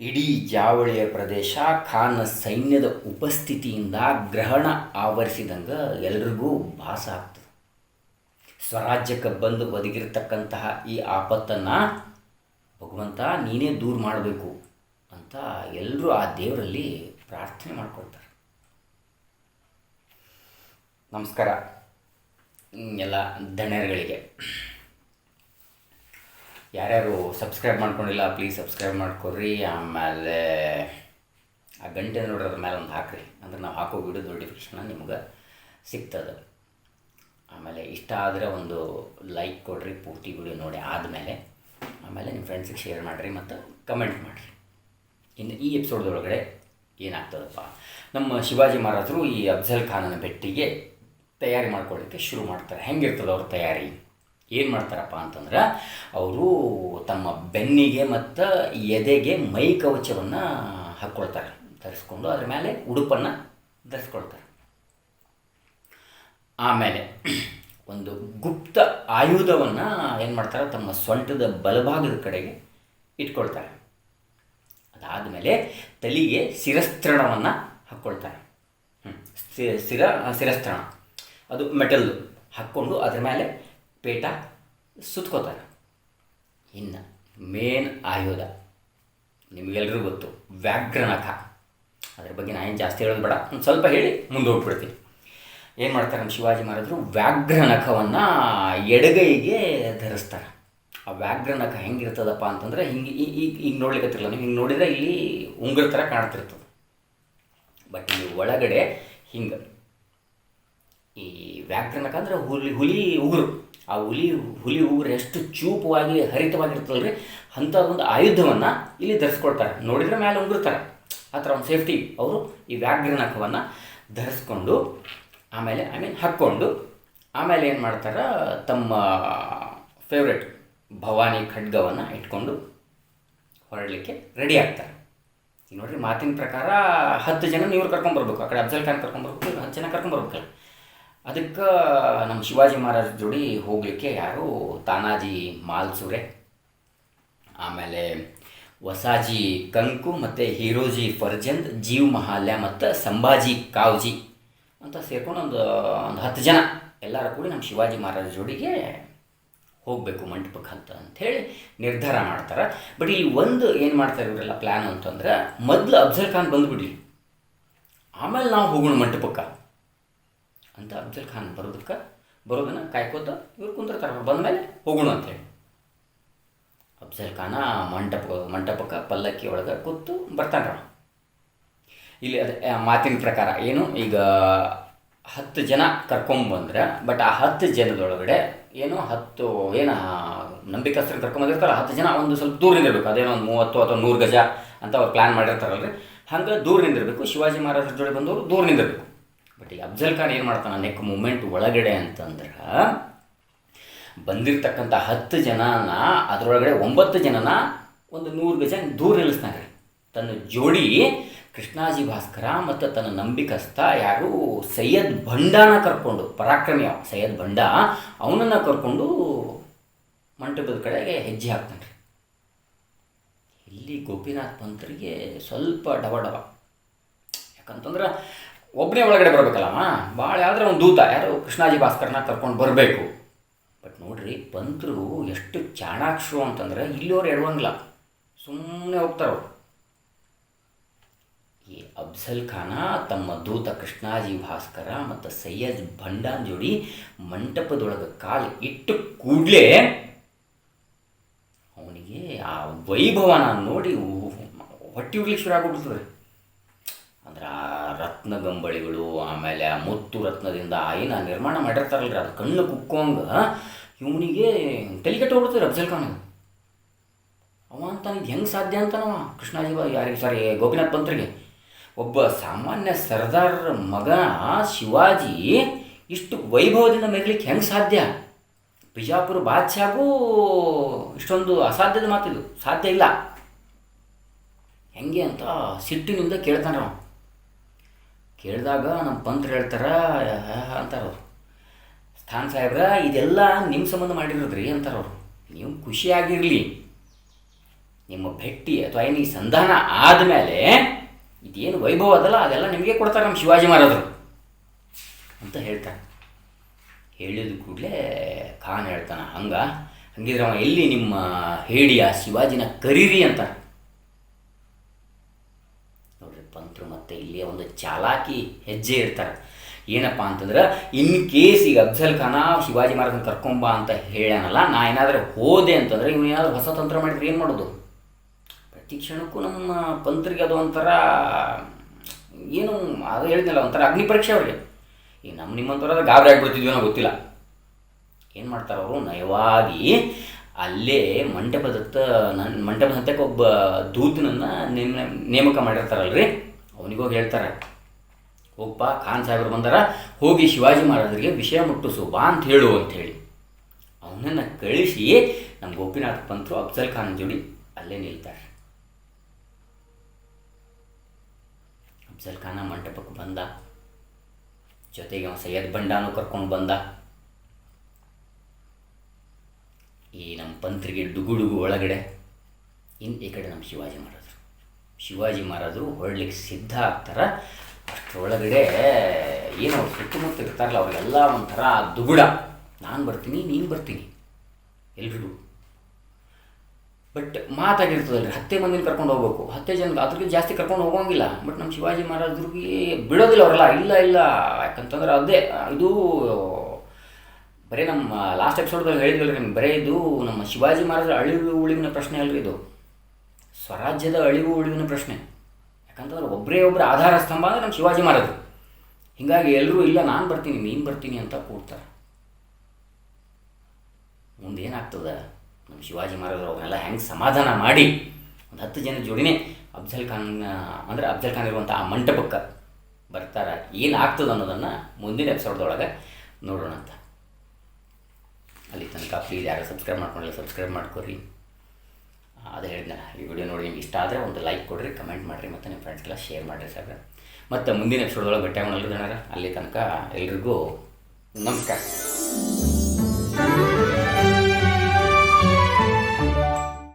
ಇಡೀ ಜಾವಳಿಯ ಪ್ರದೇಶ ಖಾನ್ ಸೈನ್ಯದ ಉಪಸ್ಥಿತಿಯಿಂದ ಗ್ರಹಣ ಆವರಿಸಿದಂಗೆ ಎಲ್ರಿಗೂ ಭಾಸ ಆಗ್ತದೆ. ಸ್ವರಾಜ್ಯಕ್ಕೆ ಬಂದು ಒದಗಿರ್ತಕ್ಕಂತಹ ಈ ಆಪತ್ತನ್ನು ಭಗವಂತ ನೀನೇ ದೂರ ಮಾಡಬೇಕು ಅಂತ ಎಲ್ಲರೂ ಆ ದೇವರಲ್ಲಿ ಪ್ರಾರ್ಥನೆ ಮಾಡ್ಕೊಳ್ತಾರೆ. ನಮಸ್ಕಾರ. ಎಲ್ಲ ಧನ್ಯರುಗಳಿಗೆ. ಯಾರ್ಯಾರು ಸಬ್ಸ್ಕ್ರೈಬ್ ಮಾಡ್ಕೊಂಡಿಲ್ಲ ಪ್ಲೀಸ್ ಸಬ್ಸ್ಕ್ರೈಬ್ ಮಾಡ್ಕೊಡ್ರಿ. ಆಮೇಲೆ ಆ ಗಂಟೆ ನೋಡೋದ್ರ ಮೇಲೆ ಒಂದು ಹಾಕ್ರಿ. ಅಂದ್ರೆ ನಾವು ಹಾಕೋ ವಿಡಿಯೋ ನೋಟಿಫಿಕೇಶನ್ ನಿಮ್ಗೆ ಸಿಗ್ತದೆ. ಆಮೇಲೆ ಇಷ್ಟ ಆದರೆ ಒಂದು ಲೈಕ್ ಕೊಡ್ರಿ, ಪೂರ್ತಿ ವಿಡಿಯೋ ನೋಡಿ ಆದಮೇಲೆ. ಆಮೇಲೆ ನಿಮ್ಮ ಫ್ರೆಂಡ್ಸಿಗೆ ಶೇರ್ ಮಾಡಿರಿ ಮತ್ತು ಕಮೆಂಟ್ ಮಾಡಿರಿ. ಇನ್ನು ಈ ಎಪಿಸೋಡ್ದೊಳಗಡೆ ಏನಾಗ್ತದಪ್ಪ? ನಮ್ಮ ಶಿವಾಜಿ ಮಹಾರಾಜರು ಈ ಅಫ್ಜಲ್ ಖಾನನ ಭೆಟ್ಟಿಗೆ ತಯಾರಿ ಮಾಡ್ಕೊಳ್ಳಿಕ್ಕೆ ಶುರು ಮಾಡ್ತಾರೆ. ಹೆಂಗಿರ್ತದೆ ಅವ್ರ ತಯಾರಿ? ಏನು ಮಾಡ್ತಾರಪ್ಪ ಅಂತಂದ್ರೆ ಅವರು ತಮ್ಮ ಬೆನ್ನಿಗೆ ಮತ್ತು ಎದೆಗೆ ಮೈ ಕವಚವನ್ನು ಹಾಕ್ಕೊಳ್ತಾರೆ ಧರಿಸ್ಕೊಂಡು ಅದ್ರ ಮೇಲೆ ಉಡುಪನ್ನು ಧರಿಸ್ಕೊಳ್ತಾರೆ. ಆಮೇಲೆ ಒಂದು ಗುಪ್ತ ಆಯುಧವನ್ನು ಏನು ಮಾಡ್ತಾರೆ ತಮ್ಮ ಸೊಂಟದ ಬಲಭಾಗದ ಕಡೆಗೆ ಇಟ್ಕೊಳ್ತಾರೆ. ಅದಾದಮೇಲೆ ತಲೆಗೆ ಶಿರಸ್ತ್ರಣವನ್ನು ಹಾಕ್ಕೊಳ್ತಾರೆ ಹ್ಞೂ ಸ್ಥಿರ ಶಿರ, ಶಿರಸ್ತ್ರಣ. ಅದು ಮೆಟಲ್ದು. ಹಾಕ್ಕೊಂಡು ಅದ್ರ ಮೇಲೆ ಪೇಟ ಸುತ್ಕೋತಾರೆ ಇನ್ನು ಮೇನ್ ಆಯುಧ ನಿಮಗೆಲ್ಲರಿಗೂ ಗೊತ್ತು ವ್ಯಾಘ್ರನಖ ಅದ್ರ ಬಗ್ಗೆ ನಾನು ಏನು ಜಾಸ್ತಿ ಹೇಳೋದು ಬೇಡ. ಒಂದು ಸ್ವಲ್ಪ ಹೇಳಿ ಮುಂದೆ ಹೋಗ್ಬಿಡ್ತೀನಿ. ಏನು ಮಾಡ್ತಾರೆ ನಮ್ಮ ಶಿವಾಜಿ ಮಹಾರಾಜರು? ವ್ಯಾಘ್ರನಖವನ್ನು ಎಡಗೈಗೆ ಧರಿಸ್ತಾರೆ. ಆ ವ್ಯಾಘ್ರನಖ ಹೆಂಗಿರ್ತದಪ್ಪ ಅಂತಂದ್ರೆ ಹಿಂಗೆ ಈಗ ಈಗ ಈಗ ನೋಡ್ಲಿಕ್ಕತ್ತಿರಲ್ಲ ನೀವು ಹಿಂಗೆ ನೋಡಿದರೆ ಇಲ್ಲಿ ಉಂಗುರ ಥರ ಕಾಣ್ತಿರ್ತದೆ. ಬಟ್ ಇಲ್ಲಿ ಒಳಗಡೆ ಹಿಂಗೆ ಈ ವ್ಯಾಘ್ರನಕ ಅಂದ್ರೆ ಹುಲಿ ಹುಲಿ ಉಗುರು. ಆ ಹುಲಿ ಹುಲಿ ಉಗುರು ಎಷ್ಟು ಚೂಪವಾಗಿ ಹರಿತವಾಗಿರ್ತದಲ್ಲ ರೀ ಅಂಥ ಒಂದು ಆಯುಧವನ್ನು ಇಲ್ಲಿ ಧರಿಸ್ಕೊಳ್ತಾರೆ. ನೋಡಿದ್ರೆ ಮೇಲೆ ಉಗುರ್ತಾರೆ ಆ ಥರ ಒಂದು ಸೇಫ್ಟಿ ಅವರು ಈ ವ್ಯಾಘ್ರನಖವನ್ನು ಧರಿಸ್ಕೊಂಡು, ಆಮೇಲೆ ಐ ಮೀನ್ ಹಾಕ್ಕೊಂಡು, ಆಮೇಲೆ ಏನು ಮಾಡ್ತಾರೆ, ತಮ್ಮ ಫೇವ್ರೆಟ್ ಭವಾನಿ ಖಡ್ಗವನ್ನು ಇಟ್ಕೊಂಡು ಹೊರಡಲಿಕ್ಕೆ ರೆಡಿ ಆಗ್ತಾರೆ. ಈಗ ನೋಡ್ರಿ, ಮಾತಿನ ಪ್ರಕಾರ ಹತ್ತು ಜನ ಇವ್ರು ಕರ್ಕೊಂಬರ್ಬೇಕು ಆ ಕಡೆ ಅಫ್ಜಲ್ ಖಾನ್ ಕರ್ಕೊಂಬರ್ಬೇಕು ಹತ್ತು ಜನ ಕರ್ಕೊಂಬರ್ಬೇಕಲ್ಲ ಅದಕ್ಕೆ ನಮ್ಮ ಶಿವಾಜಿ ಮಹಾರಾಜ ಜೋಡಿ ಹೋಗಲಿಕ್ಕೆ ಯಾರು ತಾನಾಜಿ ಮಾಲ್ಸೂರೆ, ಆಮೇಲೆ ವಸಾಜಿ ಕಂಕು ಮತ್ತು ಹೀರೋಜಿ ಫರ್ಜಂದ್, ಜೀವ್ ಮಹಾಲ್ಯ ಮತ್ತು ಸಂಭಾಜಿ ಕಾವ್ಜಿ ಅಂತ ಸೇರ್ಕೊಂಡು ಒಂದು ಒಂದು ಹತ್ತು ಜನ ಎಲ್ಲರೂ ಕೂಡಿ ನಮ್ಮ ಶಿವಾಜಿ ಮಹಾರಾಜ ಜೋಡಿಗೆ ಹೋಗಬೇಕು ಮಂಟಪಕ್ಕೆ ಅಂತ ಅಂಥೇಳಿ ನಿರ್ಧಾರ ಮಾಡ್ತಾರೆ. ಬಟ್ ಇಲ್ಲಿ ಒಂದು ಏನು ಮಾಡ್ತಾರೆ ಇವರೆಲ್ಲ ಪ್ಲ್ಯಾನ್ ಅಂತಂದ್ರೆ ಮೊದಲು ಅಫ್ಜಲ್ ಖಾನ್ ಬಂದುಬಿಡಿ ಆಮೇಲೆ ನಾವು ಹೋಗೋಣ ಮಂಟಪಕ್ಕೆ. ಅಂತ ಅಫ್ಜಲ್ ಖಾನ್ ಬರೋದಕ್ಕೆ, ಬರೋದನ್ನು ಕಾಯ್ಕೋತ ಇವ್ರು ಕುಂತಿರ್ತಾರೆ ಅವ್ರು ಬಂದಮೇಲೆ ಹೋಗೋಣ ಅಂತೇಳಿ ಅಫ್ಜಲ್ ಖಾನ ಮಂಟಪ, ಮಂಟಪಕ್ಕೆ ಪಲ್ಲಕ್ಕಿ ಒಳಗೆ ಕೂತು ಬರ್ತಾನೆ ಇಲ್ಲಿ ಅದೇ ಮಾತಿನ ಪ್ರಕಾರ ಏನು, ಈಗ ಹತ್ತು ಜನ ಕರ್ಕೊಂಬಂದ್ರೆ, ಬಟ್ ಆ ಹತ್ತು ಜನದೊಳಗಡೆ ಏನು ಹತ್ತು, ಏನು ನಂಬಿಕಸ್ತ್ರ ಕರ್ಕೊಂಬಂದಿರ್ತಾರೆ ಹತ್ತು ಜನ ಒಂದು ಸ್ವಲ್ಪ ದೂರ ಇರಬೇಕು. ಅದೇನೋ ಒಂದು ಮೂವತ್ತು ಅಥವಾ ನೂರು ಗಜ ಅಂತ ಅವ್ರು ಪ್ಲ್ಯಾನ್ ಮಾಡಿರ್ತಾರಲ್ರಿ. ಹಂಗೆ ದೂರ ನಿಂದಿರಬೇಕು ಶಿವಾಜಿ ಮಹಾರಾಜರ ಜೋಡಿ ಬಂದವರು ದೂರ ನಿಂದಿರಬೇಕು ಬಟ್ ಈ ಅಫ್ಜಲ್ ಖಾನ್ ಏನು ಮಾಡ್ತಾನೆ? ನೆಕ್ ಮೂಮೆಂಟ್ ಒಳಗಡೆ ಅಂತಂದ್ರೆ ಬಂದಿರತಕ್ಕಂಥ ಹತ್ತು ಜನನ ಅದರೊಳಗಡೆ ಒಂಬತ್ತು ಜನನ ಒಂದು ನೂರು ಗಜ ದೂರ ನಿಲ್ಲಿಸ್ತಾನೆ ತನ್ನ ಜೋಡಿ ಕೃಷ್ಣಾಜಿ ಭಾಸ್ಕರ ಮತ್ತು ತನ್ನ ನಂಬಿಕಸ್ಥ ಯಾರು? ಸೈಯದ್ ಭಂಡಾನ ಕರ್ಕೊಂಡು, ಪರಾಕ್ರಮಿ ಅವ, ಸೈಯದ್ ಭಂಡ, ಅವನನ್ನು ಕರ್ಕೊಂಡು ಮಂಟಪದ ಕಡೆಗೆ ಹೆಜ್ಜೆ ಹಾಕ್ತಾನೆ ಇಲ್ಲಿ ಗೋಪಿನಾಥ್ ಪಂತರಿಗೆ ಸ್ವಲ್ಪ ಡವ ಡವ ಯಾಕಂತಂದ್ರೆ ಒಬ್ಬನೇ ಒಳಗಡೆ ಬರಬೇಕಲ್ಲಮ್ಮ? ಭಾಳ ಯಾವ್ದಾರ ಒಂದು ದೂತ. ಯಾರು ಕೃಷ್ಣಾಜಿ ಭಾಸ್ಕರ್ನ ಕರ್ಕೊಂಡು ಬರಬೇಕು. ಬಟ್ ನೋಡ್ರಿ ಪಂತರು ಎಷ್ಟು ಚಾಣಾಕ್ಷರು ಅಂತಂದ್ರೆ ಇಲ್ಲಿಯವ್ರು ಎಡವಂಗಿಲ್ಲ ಸುಮ್ಮನೆ ಹೋಗ್ತಾರೆ ಅವ್ರು. ಈ ಅಫ್ಜಲ್ ಖಾನ, ತಮ್ಮ ದೂತ ಕೃಷ್ಣಾಜಿ ಭಾಸ್ಕರ ಮತ್ತು ಸೈಯದ್ ಭಂಡಾನ್ ಜೋಡಿ ಮಂಟಪದೊಳಗೆ ಕಾಲು ಇಟ್ಟು ಕೂಡಲೇ ಅವನಿಗೆ ಆ ವೈಭವನ ನೋಡಿ ಹೊಟ್ಟೆ ಹೋಗ್ಲಿಕ್ಕೆ ಶುರು ಆಗ್ಬಿಡ್ತದೆ ರತ್ನ ಗಂಬಳಿಗಳು, ಆಮೇಲೆ ಮುತ್ತು ರತ್ನದಿಂದ ಏನು ನಿರ್ಮಾಣ ಮಾಡಿರ್ತಾರಲ್ರಿ, ಅದು ಕಣ್ಣು ಕುಕ್ಕೋಂಗ ಇವನಿಗೆ ತಲೆಗೆಟ್ಟು ಹೋಗ್ಬಿಡ್ತಾರೆ ಅಫ್ಜಲ್ ಖಾನ್. ಅವ ಅಂತ ಇದು ಹೆಂಗೆ ಸಾಧ್ಯ ಅಂತನವ? ಕೃಷ್ಣಾಜಿ ಯಾರಿಗೆ ಸಾರಿ ಗೋಪಿನಾಥ್ ಪಂತ್ರಿಗೆ. ಒಬ್ಬ ಸಾಮಾನ್ಯ ಸರ್ದಾರ್ ಮಗ ಶಿವಾಜಿ ಇಷ್ಟು ವೈಭವದಿಂದ ಮೆರಲಿಕ್ಕೆ ಹೆಂಗೆ ಸಾಧ್ಯ? ಬಿಜಾಪುರ ಬಾದ್ಶಾಗೂ ಇಷ್ಟೊಂದು ಅಸಾಧ್ಯದ ಮಾತಿದು. ಸಾಧ್ಯ ಇಲ್ಲ. ಹೆಂಗೆ ಅಂತ ಸಿಟ್ಟಿನಿಂದ ಕೇಳ್ತಾನೆ ನಾವು ಕೇಳಿದಾಗ ನಮ್ಮ ಪಂತ್ರ ಹೇಳ್ತಾರ ಅಂತಾರವ್ರು ಸ್ಥಾನ ಸಾಹೇಬ್ರ, ಇದೆಲ್ಲ ನಿಮ್ಮ ಸಂಬಂಧ ಮಾಡಿರೋದ್ರಿ ಅಂತಾರವ್ರು ನೀವು ಖುಷಿಯಾಗಿರಲಿ ನಿಮ್ಮ ಭೆಟ್ಟಿ ಅಥವಾ ಏನು ಈ ಸಂಧಾನ ಆದಮೇಲೆ ಇದೇನು ವೈಭವ ಅದಲ್ಲ, ಅದೆಲ್ಲ ನಿಮಗೆ ಕೊಡ್ತಾರೆ ನಮ್ಮ ಶಿವಾಜಿ ಮಹಾರಾಜರು, ಅಂತ ಹೇಳ್ತಾರೆ. ಹೇಳಿದ ಕೂಡಲೇ ಖಾನ್ ಹೇಳ್ತಾನೆ, ಹಂಗ, ಹಂಗಿದ್ರೆ ಅವ ಎಲ್ಲಿ ನಿಮ್ಮ ಹೇಳಿಯ ಶಿವಾಜಿನ ಕರೀರಿ ಅಂತ ನೋಡ್ರಿ ಪಂತ್ರು ಮತ್ತೆ ಇಲ್ಲಿ ಒಂದು ಚಾಲಾಕಿ ಹೆಜ್ಜೆ ಇರ್ತಾರೆ ಏನಪ್ಪ ಅಂತಂದ್ರೆ, ಇನ್ ಕೇಸ್ ಈಗ ಅಫ್ಜಲ್ ಖಾನ ಶಿವಾಜಿ ಮಹಾರಾಜನ ಕರ್ಕೊಂಬ ಅಂತ ಹೇಳ್ಯಾನಲ್ಲ, ನಾ ಏನಾದರೂ ಹೋದೆ ಅಂತಂದ್ರೆ ಇವನು ಏನಾದರೂ ಹೊಸ ತಂತ್ರ ಮಾಡಿದ್ರೆ ಏನು ಮಾಡೋದು? ಪ್ರತಿ ಕ್ಷಣಕ್ಕೂ ನಮ್ಮ ಪಂತ್ರಿಗೆ ಅದು ಒಂಥರ, ಏನು ಅದು ಹೇಳಿದ್ನಲ್ಲ, ಒಂಥರ ಅಗ್ನಿ ಪರೀಕ್ಷೆ ಅವ್ರಿಗೆ. ಈಗ ನಮ್ಮ ನಿಮ್ಮಂಥವ್ರಾದ್ರೆ ಗಾಬರಿ ಆಗಿಬಿಡ್ತಿದ್ವಿ ಅನ್ನೋ ಗೊತ್ತಿಲ್ಲ. ಏನು ಮಾಡ್ತಾರೆ ಅವರು ನಯವಾಗಿ ಅಲ್ಲೇ ಮಂಟಪದತ್ತ ನನ್ನ ಮಂಟಪದ ಹಂತಕ್ಕೆ ಒಬ್ಬ ದೂತನನ್ನು ನೇಮ, ನೇಮಕ ಮಾಡಿರ್ತಾರಲ್ರಿ? ಅವನಿಗೋಗಿ ಹೇಳ್ತಾರೆ. ಹೋಗಪ್ಪ ಖಾನ್ ಸಾಹೇಬರು ಬಂದಾರ, ಹೋಗಿ ಶಿವಾಜಿ ಮಹಾರಾಜರಿಗೆ ವಿಷಯ ಮುಟ್ಟಿಸು ಬಾ ಅಂತ ಹೇಳು ಅಂತ ಹೇಳಿ. ಅವನನ್ನು ಕಳಿಸಿ ನಮ್ಮ ಗೋಪಿನಾಥ್ ಪಂತರು ಅಫ್ಜಲ್ ಖಾನ್ ಜೋಡಿ ಅಲ್ಲೇ ನಿಲ್ತಾರೆ. ಅಫ್ಜಲ್ ಖಾನ ಮಂಟಪಕ್ಕೆ ಬಂದ. ಜೊತೆಗೆ ಅವ ಸೈಯದ್ ಬಂಡಾನು ಕರ್ಕೊಂಡು ಬಂದ. ಪಂತ್ರಿಗೆ ಡುಗುಡುಗು ಒಳಗಡೆ ಇನ್ನು ಈ ಕಡೆ ನಮ್ಮ ಶಿವಾಜಿ ಮಹಾರಾಜರು ಶಿವಾಜಿ ಮಹಾರಾಜರು ಹೊರಡ್ಲಿಕ್ಕೆ ಸಿದ್ಧ ಆಗ್ತಾರೆ. ಅಷ್ಟರೊಳಗಡೆ ಏನು ಅವ್ರು ಸುತ್ತಮುತ್ತ ಇರ್ತಾರಲ್ಲ ಅವರೆಲ್ಲ ಒಂಥರ ದುಗುಡ. ನಾನು ಬರ್ತೀನಿ, ನೀನು ಬರ್ತೀನಿ. ಎಲ್ರಿಗೂ ಬಟ್ ಮಾತಾಗಿರ್ತದಲ್ರಿ, ಹತ್ತೆ ಮಂದಿನ ಕರ್ಕೊಂಡು ಹೋಗ್ಬೇಕು. ಹತ್ತೆ ಜನ ಅದ್ರಿಗೆ ಜಾಸ್ತಿ ಕರ್ಕೊಂಡು ಹೋಗೋಂಗಿಲ್ಲ. ಬಟ್ ನಮ್ಮ ಶಿವಾಜಿ ಮಹಾರಾಜರಿಗೆ ಬಿಡೋದಿಲ್ಲ ಅವರೆಲ್ಲ. ಇಲ್ಲ ಇಲ್ಲ, ಯಾಕಂತಂದ್ರೆ ಅದೇ, ಇದು ಬರೀ ನಮ್ಮ ಲಾಸ್ಟ್ ಎಪಿಸೋಡ್ದಲ್ಲಿ ಹೇಳಿದ್ವಲ್ಲ ನಿಮ್ಗೆ, ಬರೀ ಇದು ನಮ್ಮ ಶಿವಾಜಿ ಮಹಾರಾಜರ ಅಳಿವು ಉಳಿವಿನ ಪ್ರಶ್ನೆ ಅಲ್ರಿ ಇದು. ಸ್ವರಾಜ್ಯದ ಅಳಿವು ಉಳಿವಿನ ಪ್ರಶ್ನೆ. ಯಾಕಂತಂದ್ರೆ ಒಬ್ಬರೇ ಒಬ್ಬರ ಆಧಾರ ಸ್ತಂಭ ಅಂದರೆ ನಮ್ಮ ಶಿವಾಜಿ ಮಹಾರಾಜರು. ಹೀಗಾಗಿ ಎಲ್ಲರೂ ಇಲ್ಲ ನಾನು ಬರ್ತೀನಿ, ನೀನು ಬರ್ತೀನಿ ಅಂತ ಕೂಡ್ತಾರೆ. ಮುಂದೆ ಏನಾಗ್ತದ? ನಮ್ಮ ಶಿವಾಜಿ ಮಹಾರಾಜರು ಅವನ್ನೆಲ್ಲ ಹೆಂಗೆ ಸಮಾಧಾನ ಮಾಡಿ, ಒಂದು ಹತ್ತು ಜನ ಜೋಡಿನೇ ಅಫ್ಜಲ್ ಖಾನ್, ಅಂದರೆ ಅಫ್ಜಲ್ ಖಾನ್ ಇರುವಂಥ ಆ ಮಂಟಪಕ್ಕೆ ಬರ್ತಾರೆ. ಏನಾಗ್ತದೆ ಅನ್ನೋದನ್ನು ಮುಂದಿನ ಎಪಿಸೋಡ್ದೊಳಗೆ ನೋಡೋಣ ಅಂತ ಅಲ್ಲಿ ತನಕ ಪ್ಲೀಸ್ ಯಾರು ಸಬ್ಸ್ಕ್ರೈಬ್ ಮಾಡ್ಕೊಂಡಿಲ್ಲ ಸಬ್ಸ್ಕ್ರೈಬ್ ಮಾಡ್ಕೊರಿ. ಅದು ಹೇಳಿದ್ನಲ್ಲ, ಈ ವಿಡಿಯೋ ನೋಡಿ ನಿಮ್ಗೆ ಇಷ್ಟ ಆದರೆ ಒಂದು ಲೈಕ್ ಕೊಡಿರಿ ಕಮೆಂಟ್ ಮಾಡಿರಿ ಮತ್ತು ನಿಮ್ಮ ಫ್ರೆಂಡ್ಸ್ಗೆಲ್ಲ ಶೇರ್ ಮಾಡಿರಿ ಸಾಕ ಮತ್ತು ಮುಂದಿನ ಎಪಿಸೋಡ್ದೊಳಗೆ ಭೇಟಿ ಜನರ ಅಲ್ಲಿ ತನಕ ಎಲ್ರಿಗೂ ನಮಸ್ಕಾರ.